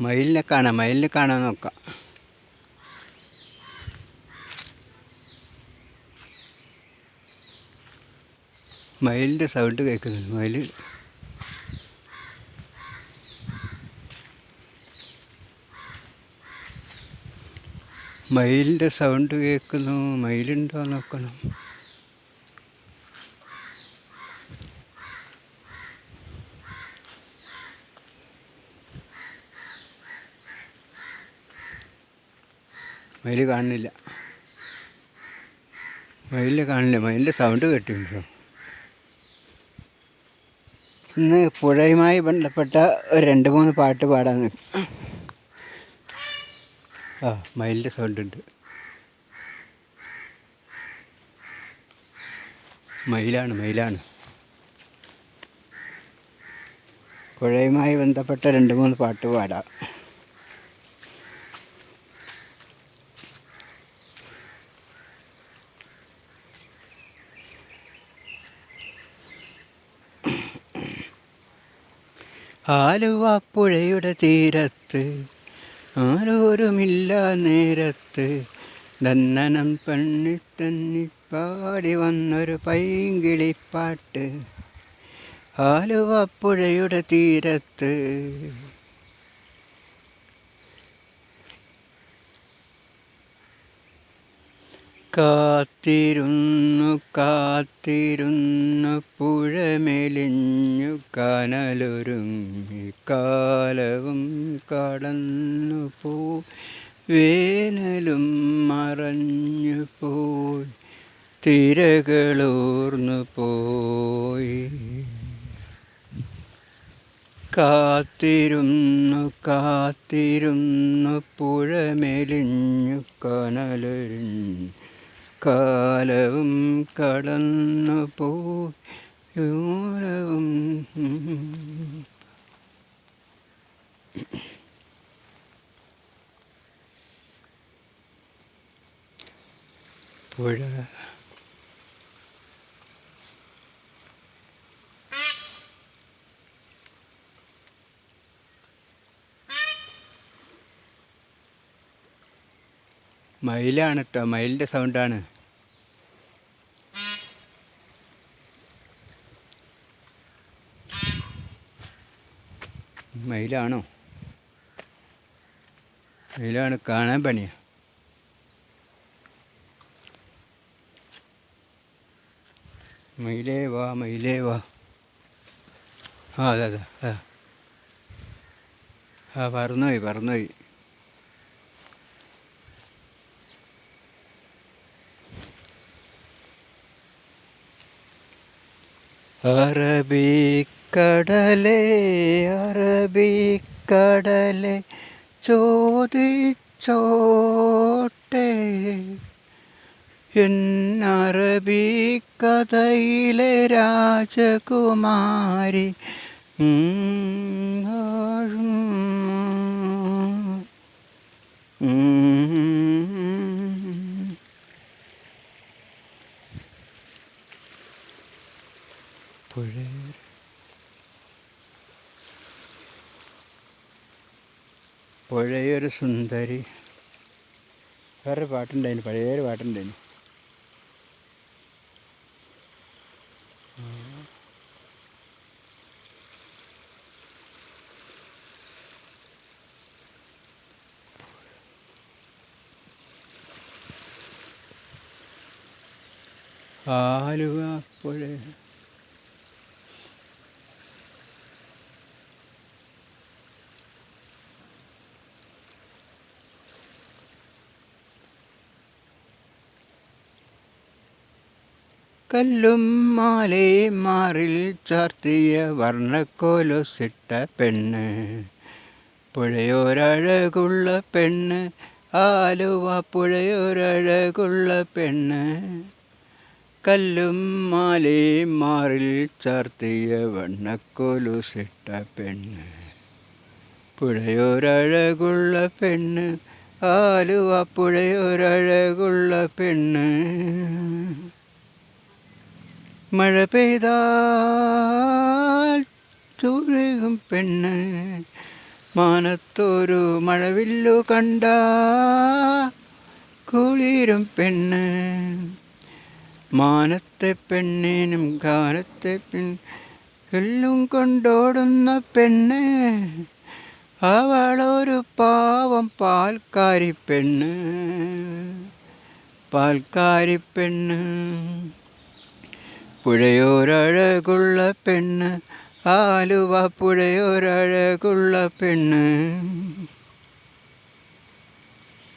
മയിലിനെ കാണാം മയിലിനെ കാണാൻ നോക്കാം. മയിലിന്റെ സൗണ്ട് കേൾക്കുന്നുണ്ട് മയിൽ മയിലിന്റെ സൗണ്ട് കേൾക്കുന്നു മയിലുണ്ടോ നോക്കണം. മയിൽ കാണുന്നില്ല. മയിലിനെ കാണില്ല മയിലിന്റെ സൗണ്ട് കേട്ടിട്ടുണ്ടോ ഇന്ന് പുഴയുമായി ബന്ധപ്പെട്ട ഒരു രണ്ട് മൂന്ന് പാട്ട് പാടാൻ ആ മയിലിന്റെ സൗണ്ട് ഉണ്ട്. മയിലാണ് മയിലാണ്. പുഴയുമായി ബന്ധപ്പെട്ട രണ്ട് മൂന്ന് പാട്ട് പാടാം. ആലുവ പുഴയുടെ തീരത്ത് ആരോരുമില്ല നേരത്ത്. ദന്നനം പണ്ണിത്തന്നി പാടി വന്നൊരു പൈങ്കിളിപ്പാട്ട്. ആലുവാപ്പുഴയുടെ പുഴയുടെ തീരത്ത് കാത്തിരുന്നു കാത്തിരുന്നു പുഴമെലിഞ്ഞു കനലൊരുങ്ങി കാലവും കടന്നു പോ വേനലും മറഞ്ഞു പോയി തിരകളൂർന്നു പോയി. കാത്തിരുന്നു കാത്തിരുന്നു പുഴമെലിഞ്ഞു കനലൊരിഞ്ഞു കാലവും കടന്നു പോരവും പുഴ. മയിലാണ് കേട്ടോ മയിലിന്റെ സൗണ്ടാണ് മയിലാണോ? മയിലാണ് കാണാൻ പണിയാ. മയിലേ വാ മയിലേ വാ. ആ അതെ അതെ ആ. ആ പറന്നുപോയി പറന്നുപോയി. അറബിക്കടലേ അറബിക്കടലേ ചോദിച്ചോട്ടെ എന്നറബിക്കഥയിലെ രാജകുമാരി ഉം, ആഴും. ഉം. പുഴ പുഴയൊരു സുന്ദരി. വേറൊരു പാട്ടുണ്ടായിന് പഴയൊരു പാട്ടുണ്ടായിന്. ആലുവ പുഴ കല്ലും മാലയും മാറിൽ ചാർത്തിയ വർണക്കോലൊസിട്ട പെണ്ണ്. പുഴയോരഴകുള്ള പെണ്ണ് ആലുവ പുഴയോരഴകുള്ള പെണ്ണ്. കല്ലും മാലയും മാറിൽ ചാർത്തിയ വണ്ണക്കോലുസിട്ട പെണ്ണ്. പുഴയോരഴകുള്ള പെണ്ണ് ആലുവ പുഴയോരഴകുള്ള പെണ്ണ്. മഴ പെയ്താൽ തുഴകും പെണ്ണ്. മാനത്തൊരു മഴവില്ലു കണ്ട കുളിരും പെണ്ണ്. മാനത്തെ പെണ്ണിനും കാലത്തെ പെൺ എല്ലും കൊണ്ടോടുന്ന പെണ്ണ്. അവളൊരു പാവം പാൽക്കാരി പെണ്ണ്. പാൽക്കാരി പെണ്ണ്. പുഴയോരഴകുള്ള പെണ്ണ് ആലുവ പുഴയോരഴകുള്ള പെണ്ണ്.